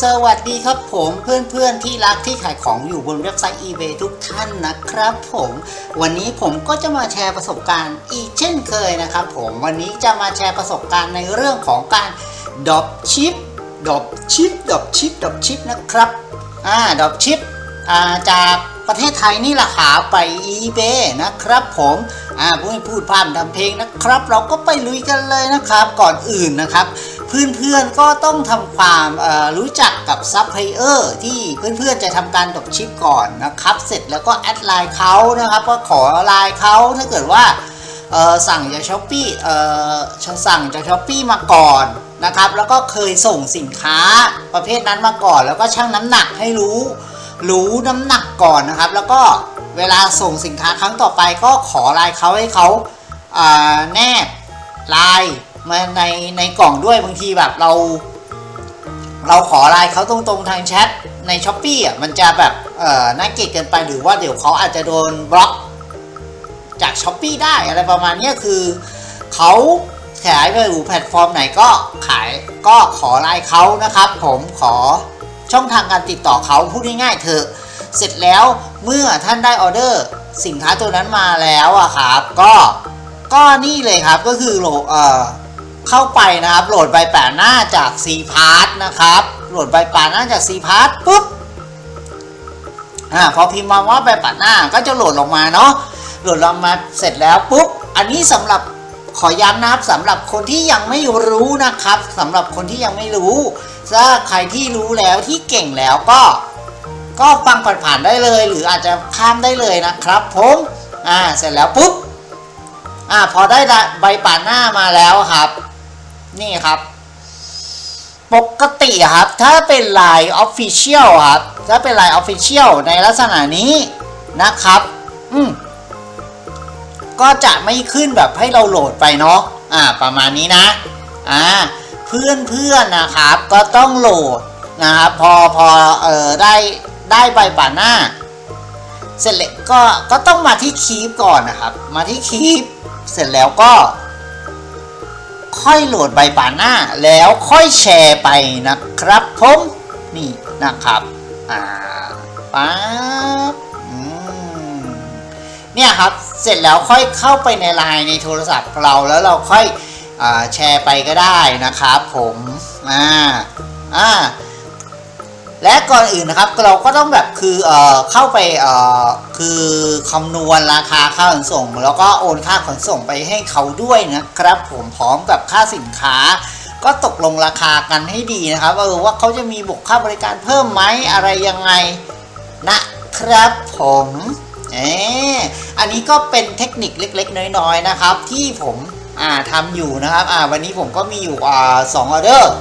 สวัสดีครับผมเพื่อนๆที่รักที่ขายของอยู่บนเว็บไซต์ eBay ทุกท่านนะครับผม วันนี้ผมก็จะมาแชร์ประสบการณ์อีกเช่นเคยนะครับผมวันนี้จะมาแชร์ประสบการณ์ในเรื่องของการดรอปชิปดรอปชิปดรอปชิปดรอปชิปนะครับอ่าดรอปชิปอ่าจาก ประเทศไทยนี่แหละขาไป eBay นะครับผมอ่าพูดพูดพร่ำทำเพลงนะครับ เราก็ไปลุยกันเลยนะครับก่อนอื่นนะครับ เพื่อนๆก็ต้องทำความรู้จักกับซัพพลายเออร์ที่เพื่อนๆจะทำการดรอปชิปก่อนนะครับ เสร็จแล้วก็แอดไลน์เขานะครับก็ขอไลน์เขาถ้าเกิดว่าสั่งจากช้อปปี้สั่งจากช้อปปี้มาก่อนนะครับ แล้วก็เคยส่งสินค้าประเภทนั้นมาก่อน แล้วก็ชั่งน้ำหนักให้รู้ รู้น้ำหนักก่อนนะครับ แล้วก็เวลาส่งสินค้าครั้งต่อไปก็ขอลน์เขาให้เขาแนบลน์มาในในกล่องด้วยบางทีแบบเรา เราขอลน์เขาตรงๆทางแชทในช้อปปี้อะมันจะแบบเออน่าเกลียดเกินไปหรือว่าเดี๋ยวเขาอาจจะโดนบล็อกจากช้อปปีได้อะไรประมาณนี้คือเขาขายไปอยู่แพลตฟอร์มไหนก็ขายก็ขอไลน์เขานะครับ ผมขอ ช่องทางการติดต่อเขาพูดง่ายๆเถอะเสร็จแล้วเมื่อท่านได้ออเดอร์สินค้าตัวนั้นมาแล้วอะครับ ก็ก็นี่เลยครับก็คือโหลเอ่อเข้าไปนะครับ โหลดใบแปะหน้าจาก C p a r t นะครับ โหลดใบแปะหน้าจาก C p a r t ปุ๊บอ่าพอพิมพ์มาว่าใบแปะหน้าก็จะโหลดลงมาเนาะโหลดลงมาเสร็จแล้วปุ๊บอันนี้สำหรับ ขอย้ำนะครับสำหรับคนที่ยังไม่รู้นะครับสำหรับคนที่ยังไม่รู้ถ้าใครที่รู้แล้วที่เก่งแล้วก็ ก็ฟังผ่านๆได้เลย หรืออาจจะข้ามได้เลยนะครับผมอ่าเสร็จแล้วปุ๊บอ่าพอได้ใบป่านหน้ามาแล้วครับ นี่ครับ ปกติครับ ถ้าเป็นลาย Official ครับ ถ้าเป็นลาย Official ในลักษณะนี้นะครับ อืม ก็จะไม่ขึ้นแบบให้เราโหลดไปเนาะอ่าประมาณนี้นะอ่าเพื่อนเพื่อนนะครับก็ต้องโหลดนะครับพอพอเอ่อได้ได้ใบป่าหน้า เสร็จแล้วก็ก็ต้องมาที่คีปก่อนนะครับ มาที่คีปเสร็จแล้วก็ ค่อยโหลดใบป่าหน้า แล้วค่อยแชร์ไปนะครับผมนี่นะครับอ่าป๊าบอืมเนี่ยครับ เสร็จแล้วค่อยเข้าไปในไลน์ในโทรศัพท์เราแล้วเราค่อยอแชร์ไปก็ได้นะครับผมอ่าอ่าและก่อนอื่นนะครับเราก็ต้องแบบคือเอ่อเข้าไปเอ่อคือคำนวณราคาค่าขนส่ง แล้วก็โอนค่าขนส่งไปให้เขาด้วยนะครับ ผมพร้อมกับค่าสินค้า ก็ตกลงราคากันให้ดีนะครับเออว่าเขาจะมีบวกค่าบริการเพิ่มไหมอะไรยังไงนะครับผมเอออั นี้ก็เป็นเทคนิคเล็กๆ น้อยๆนะครับ ที่ผมอ่าทำอยู่นะครับอ่าวันนี้ผมก็มีอยู่อ่าสองออเดอร์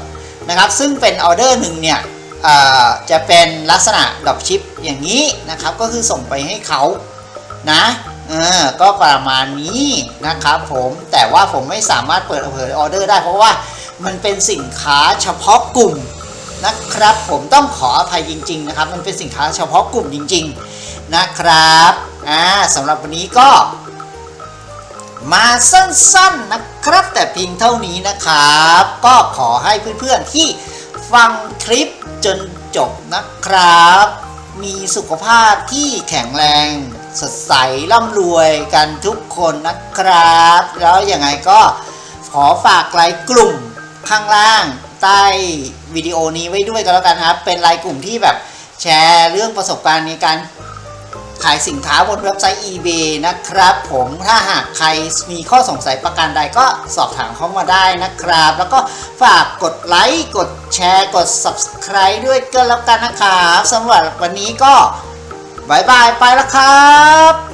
นะครับ ซึ่งเป็นออเดอร์หนึ่งเนี่ยอ่าจะเป็นลักษณะดรอปชิปอย่างนี้นะครับ ก็คือส่งไปให้เขานะเออก็ประมาณนี้นะครับผมแต่ว่าผมไม่สามารถเปิดเผยออเดอร์ได้เพราะว่ามันเป็นสินค้าเฉพาะกลุ่มนะครับ ผมต้องขออภัยจริง ๆ นะครับ มันเป็นสินค้าเฉพาะกลุ่มจริง ๆ นะครับ อ่าสำหรับวันนี้ก็ มาสั้นๆนะครับ แต่เพียงเท่านี้นะครับ ก็ขอให้เพื่อนๆที่ฟังคลิปจนจบนะครับ มีสุขภาพที่แข็งแรง สดใสร่ำรวยกันทุกคนนะครับ แล้วยังไงก็ขอฝากไลค์กลุ่มข้างล่างใต้วิดีโอนี้ไว้ด้วยกันแล้วกันครับ เป็นไลน์กลุ่มที่แบบแชร์เรื่องประสบการณ์ในการ ขายสินค้าบนเว็บไซต์ eBay นะครับผมถ้าหากใครมีข้อสงสัยประการใดก็สอบถามเข้ามาได้นะครับ แล้วก็ฝากกดไลค์กดแชร์กด Subscribe ด้วยกันแล้วกันนะครับสำหรับวันนี้ก็บายบายไปแล้วครับ